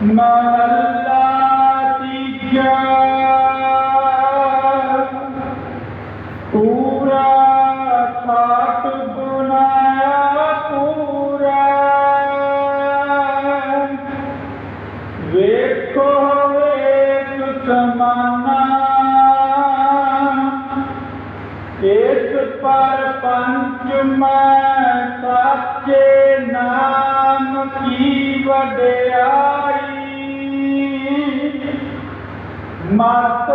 Mother, ਇਸ ਪਰ ਪੰਚ ਮੈਂ ਸਾਚੇ ਨਾਮ ਕੀ ਵਡਿਆਈ? ਮਤ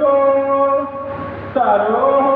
ਕੋ ਧਰੋ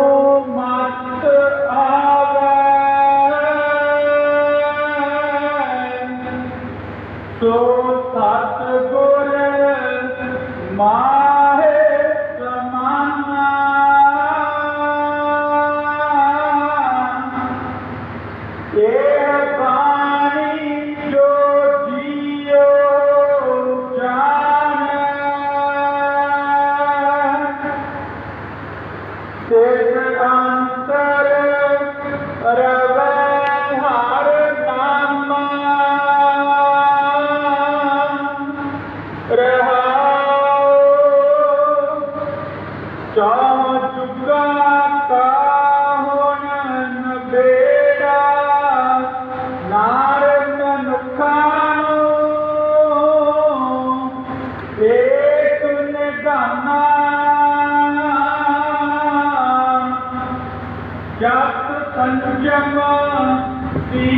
Oh, master. ਨਿਧਾਨਾ ਜਪ ਸੰਜਮ ਦੀ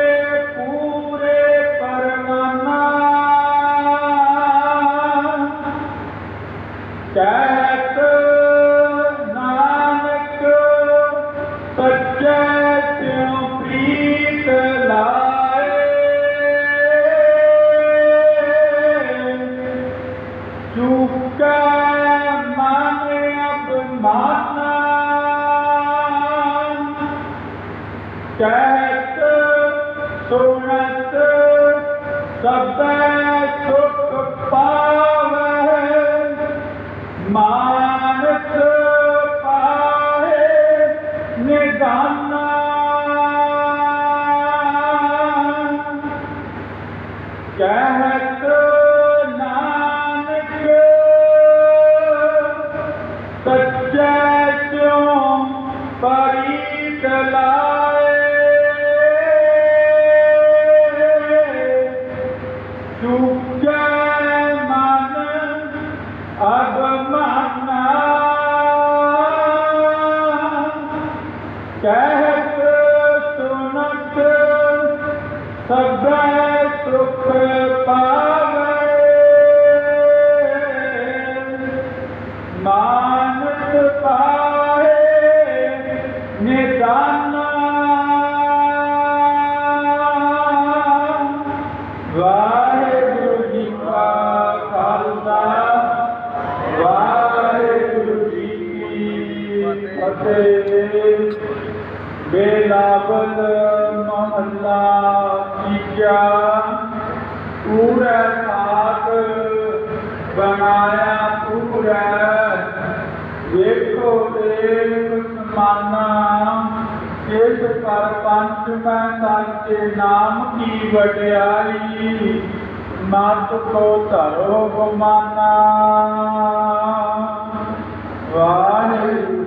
ਚੈਤ ਨਾਨਕ ਪਚੈ ਤਿਉ ਪ੍ਰੀਤ ਲਾਏ। ਚੁਕਾ ਮਨ ਅਬਮਾਨਾ ਚੈਤ ਸੁਨਤ ਸਭੈ ਚੁੱਕੇ ਮਨ ਅਬ ਮਨਾ ਕਹਿਤ ਸੁਨਤ ਸਭੈ ਸੁਖ ਫਤਿਹ ਬੇਲਾਬਲ ਮਹੱਲਾ ਤੀਜਾ ਪੂਰਾ ਸਾਥ ਬਣਾਇਆ, ਪੂਰਾ ਵੇਖੋ ਦੇਖ ਸਮਾਨਾ, ਇਸ ਪਰ ਪੰਜ ਮੈਂ ਸਾਚੇ ਨਾਮ ਕੀ ਵਡਿਆਈ, ਮਤ ਕੋ ਧਰੋ ਬਮਾਨਾ। ਵਾਹਿਗੁਰੂ।